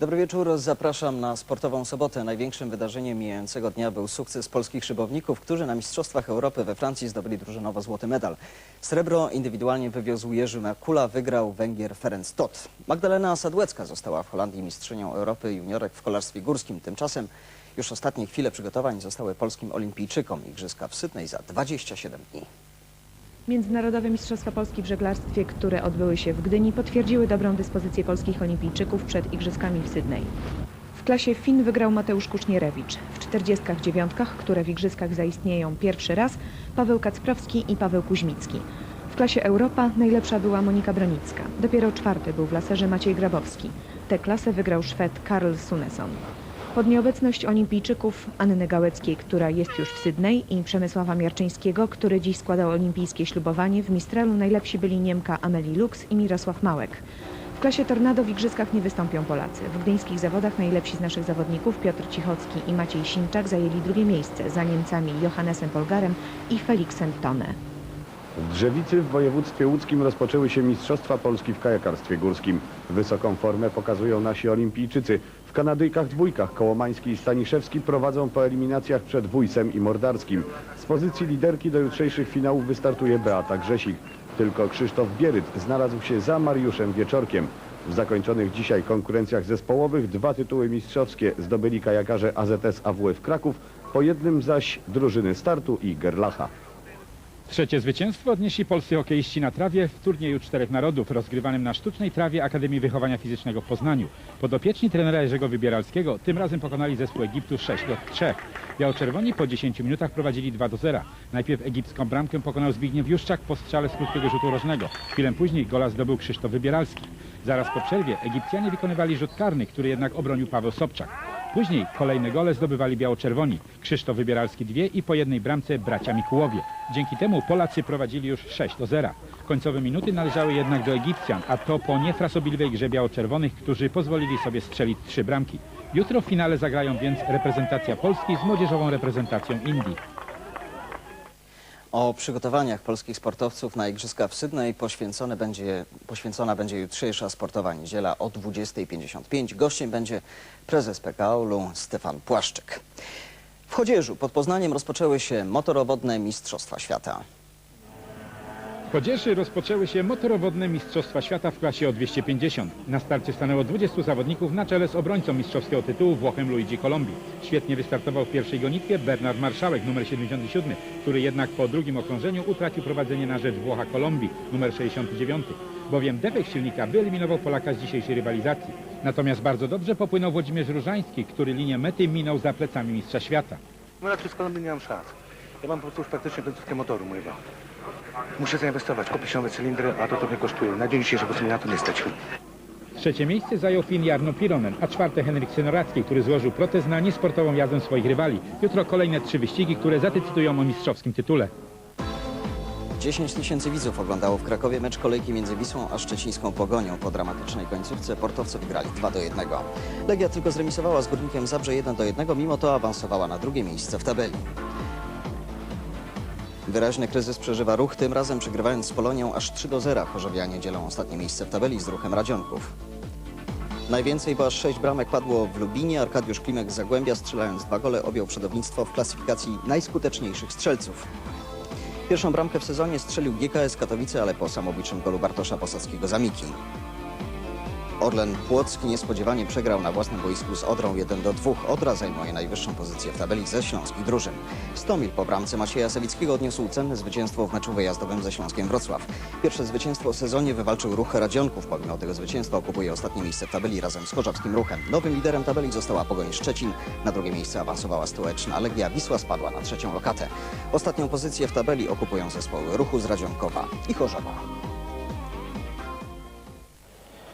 Dobry wieczór, zapraszam na sportową sobotę. Największym wydarzeniem mijającego dnia był sukces polskich szybowników, którzy na Mistrzostwach Europy we Francji zdobyli drużynowo złoty medal. Srebro indywidualnie wywiózł Jerzy Makula, wygrał Węgier Ferenc Tot. Magdalena Sadłecka została w Holandii mistrzynią Europy juniorek w kolarstwie górskim. Tymczasem już ostatnie chwile przygotowań zostały polskim olimpijczykom. Igrzyska w Sydney za 27 dni. Międzynarodowe Mistrzostwa Polski w żeglarstwie, które odbyły się w Gdyni, potwierdziły dobrą dyspozycję polskich olimpijczyków przed Igrzyskami w Sydney. W klasie Fin wygrał Mateusz Kusznierewicz. W 49, które w Igrzyskach zaistnieją pierwszy raz, Paweł Kacprowski i Paweł Kuźmicki. W klasie Europa najlepsza była Monika Bronicka. Dopiero czwarty był w laserze Maciej Grabowski. Tę klasę wygrał Szwed Karl Sunesson. Pod nieobecność olimpijczyków Anny Gałeckiej, która jest już w Sydney i Przemysława Miarczyńskiego, który dziś składał olimpijskie ślubowanie, w Mistrelu najlepsi byli Niemka Amelie Lux i Mirosław Małek. W klasie Tornado w Igrzyskach nie wystąpią Polacy. W gdyńskich zawodach najlepsi z naszych zawodników Piotr Cichocki i Maciej Simczak zajęli drugie miejsce za Niemcami Johannesem Polgarem i Felixem Tone. W Drzewicy w województwie łódzkim rozpoczęły się Mistrzostwa Polski w kajakarstwie górskim. Wysoką formę pokazują nasi olimpijczycy. W Kanadyjkach dwójkach Kołomański i Staniszewski prowadzą po eliminacjach przed Wójsem i Mordarskim. Z pozycji liderki do jutrzejszych finałów wystartuje Beata Grzesik. Tylko Krzysztof Bieryt znalazł się za Mariuszem Wieczorkiem. W zakończonych dzisiaj konkurencjach zespołowych dwa tytuły mistrzowskie zdobyli kajakarze AZS AWF Kraków, po jednym zaś drużyny startu i Gerlacha. Trzecie zwycięstwo odnieśli polscy hokeiści na trawie w turnieju czterech narodów rozgrywanym na sztucznej trawie Akademii Wychowania Fizycznego w Poznaniu. Podopieczni trenera Jerzego Wybieralskiego tym razem pokonali zespół Egiptu 6 do 3. Biało-czerwoni po 10 minutach prowadzili 2 do 0. Najpierw egipską bramkę pokonał Zbigniew Juszczak po strzale z krótkiego rzutu rożnego. Chwilę później gola zdobył Krzysztof Wybieralski. Zaraz po przerwie Egipcjanie wykonywali rzut karny, który jednak obronił Paweł Sobczak. Później kolejne gole zdobywali biało-czerwoni. Krzysztof Wybieralski dwie i po jednej bramce bracia Mikułowie. Dzięki temu Polacy prowadzili już 6 do 0. Końcowe minuty należały jednak do Egipcjan, a to po niefrasobliwej grze biało-czerwonych, którzy pozwolili sobie strzelić trzy bramki. Jutro w finale zagrają więc reprezentacja Polski z młodzieżową reprezentacją Indii. O przygotowaniach polskich sportowców na Igrzyska w Sydney poświęcone będzie, poświęcona będzie jutrzejsza sportowa niedziela o 20.55. Gościem będzie prezes PKO-u Stefan Płaszczyk. W Chodzieżu pod Poznaniem rozpoczęły się motorowodne Mistrzostwa Świata. W Chodzieży rozpoczęły się motorowodne Mistrzostwa Świata w klasie o 250. Na starcie stanęło 20 zawodników na czele z obrońcą mistrzowskiego tytułu Włochem Luigi Colombi. Świetnie wystartował w pierwszej gonitwie Bernard Marszałek, numer 77, który jednak po drugim okrążeniu utracił prowadzenie na rzecz Włocha Colombi, numer 69. Bowiem defekt silnika wyeliminował Polaka z dzisiejszej rywalizacji. Natomiast bardzo dobrze popłynął Włodzimierz Różański, który linię mety minął za plecami mistrza świata. No raczej z Kolumbii nie mam szans. Ja mam po prostu już praktycznie końcówkę motoru mojego. Muszę zainwestować, kupić nowe cylindry, a to trochę kosztuje. Na dzień dzisiejszy po prostu mnie na to nie stać. Trzecie miejsce zajął Fin Jarno Pironen, a czwarte Henryk Senoracki, który złożył protest na niesportową jazdę swoich rywali. Jutro kolejne trzy wyścigi, które zadecydują o mistrzowskim tytule. 10 tysięcy widzów oglądało w Krakowie mecz kolejki między Wisłą a szczecińską Pogonią. Po dramatycznej końcówce portowcy wygrali 2 do 1. Legia tylko zremisowała z Górnikiem Zabrze 1 do 1, mimo to awansowała na drugie miejsce w tabeli. Wyraźny kryzys przeżywa ruch, tym razem przegrywając z Polonią aż 3 do 0. Chorzowianie dzielą ostatnie miejsce w tabeli z ruchem Radzionków. Najwięcej, bo aż 6 bramek padło w Lubinie. Arkadiusz Klimek z Zagłębia strzelając dwa gole objął przodownictwo w klasyfikacji najskuteczniejszych strzelców. Pierwszą bramkę w sezonie strzelił GKS Katowice, ale po samobójczym golu Bartosza Posadzkiego za Miki. Orlen Płocki niespodziewanie przegrał na własnym boisku z Odrą 1 do 2. Odra zajmuje najwyższą pozycję w tabeli ze śląskich drużyn. Stomil po bramce Macieja Sawickiego odniósł cenne zwycięstwo w meczu wyjazdowym ze Śląskiem Wrocław. Pierwsze zwycięstwo w sezonie wywalczył ruch Radzionków. Pomimo tego zwycięstwa okupuje ostatnie miejsce w tabeli razem z Chorzowskim Ruchem. Nowym liderem tabeli została Pogoń Szczecin. Na drugie miejsce awansowała Stołeczna Legia. Wisła spadła na trzecią lokatę. Ostatnią pozycję w tabeli okupują zespoły Ruchu z Radzionkowa i Chorzowa.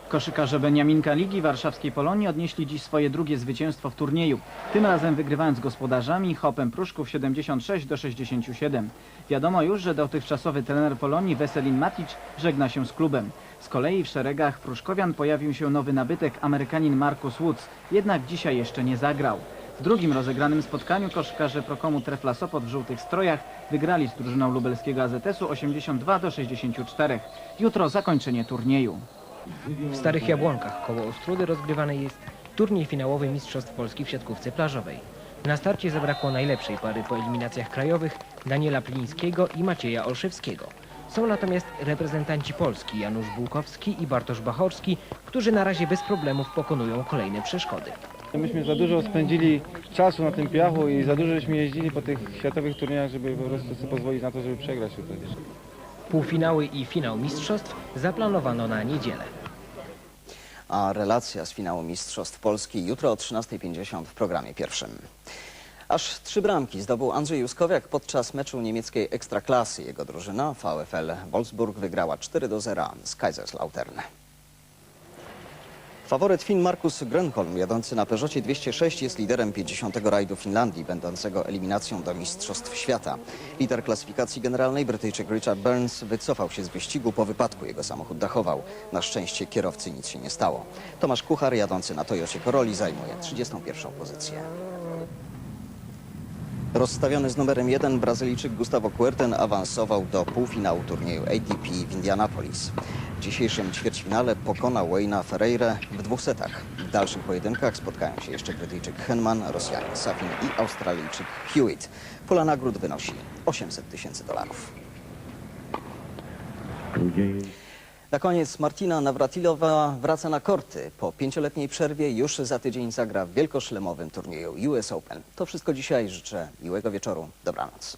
Koszykarze Beniaminka Ligi Warszawskiej Polonii odnieśli dziś swoje drugie zwycięstwo w turnieju. Tym razem wygrywając gospodarzami Hopem Pruszków 76 do 67. Wiadomo już, że dotychczasowy trener Polonii Weselin Matic żegna się z klubem. Z kolei w szeregach Pruszkowian pojawił się nowy nabytek Amerykanin Marcus Woods, jednak dzisiaj jeszcze nie zagrał. W drugim rozegranym spotkaniu koszykarze Prokomu Trefla Sopot w żółtych strojach wygrali z drużyną lubelskiego AZS-u 82 do 64. Jutro zakończenie turnieju. W Starych Jabłonkach koło Ostrudy rozgrywany jest turniej finałowy Mistrzostw Polski w siatkówce plażowej. Na starcie zabrakło najlepszej pary po eliminacjach krajowych Daniela Plińskiego i Macieja Olszewskiego. Są natomiast reprezentanci Polski Janusz Bułkowski i Bartosz Bachorski, którzy na razie bez problemów pokonują kolejne przeszkody. Myśmy za dużo spędzili czasu na tym piachu i za dużo żeśmy jeździli po tych światowych turniejach, żeby po prostu sobie pozwolić na to, żeby przegrać tutaj. Półfinały i finał mistrzostw zaplanowano na niedzielę. A relacja z finału Mistrzostw Polski jutro o 13.50 w programie pierwszym. Aż trzy bramki zdobył Andrzej Juskowiak podczas meczu niemieckiej Ekstraklasy. Jego drużyna VfL Wolfsburg wygrała 4 do 0 z Kaiserslautern. Faworyt Fin Markus Grönholm, jadący na Peugeotie 206, jest liderem 50. rajdu Finlandii, będącego eliminacją do Mistrzostw Świata. Lider klasyfikacji generalnej, Brytyjczyk Richard Burns, wycofał się z wyścigu po wypadku. Jego samochód dachował. Na szczęście kierowcy nic się nie stało. Tomasz Kuchar, jadący na Toyocie Corolli, zajmuje 31. pozycję. Rozstawiony z numerem 1 Brazylijczyk Gustavo Kuerten awansował do półfinału turnieju ATP w Indianapolis. W dzisiejszym ćwierćfinale pokonał Wayna Ferreira w dwóch setach. W dalszych pojedynkach spotkają się jeszcze Brytyjczyk Henman, Rosjanin Safin i Australijczyk Hewitt. Pula nagród wynosi 800 tysięcy dolarów. Na koniec Martina Nawratilowa wraca na korty. Po pięcioletniej przerwie już za tydzień zagra w wielkoszlemowym turnieju US Open. To wszystko dzisiaj. Życzę miłego wieczoru. Dobranoc.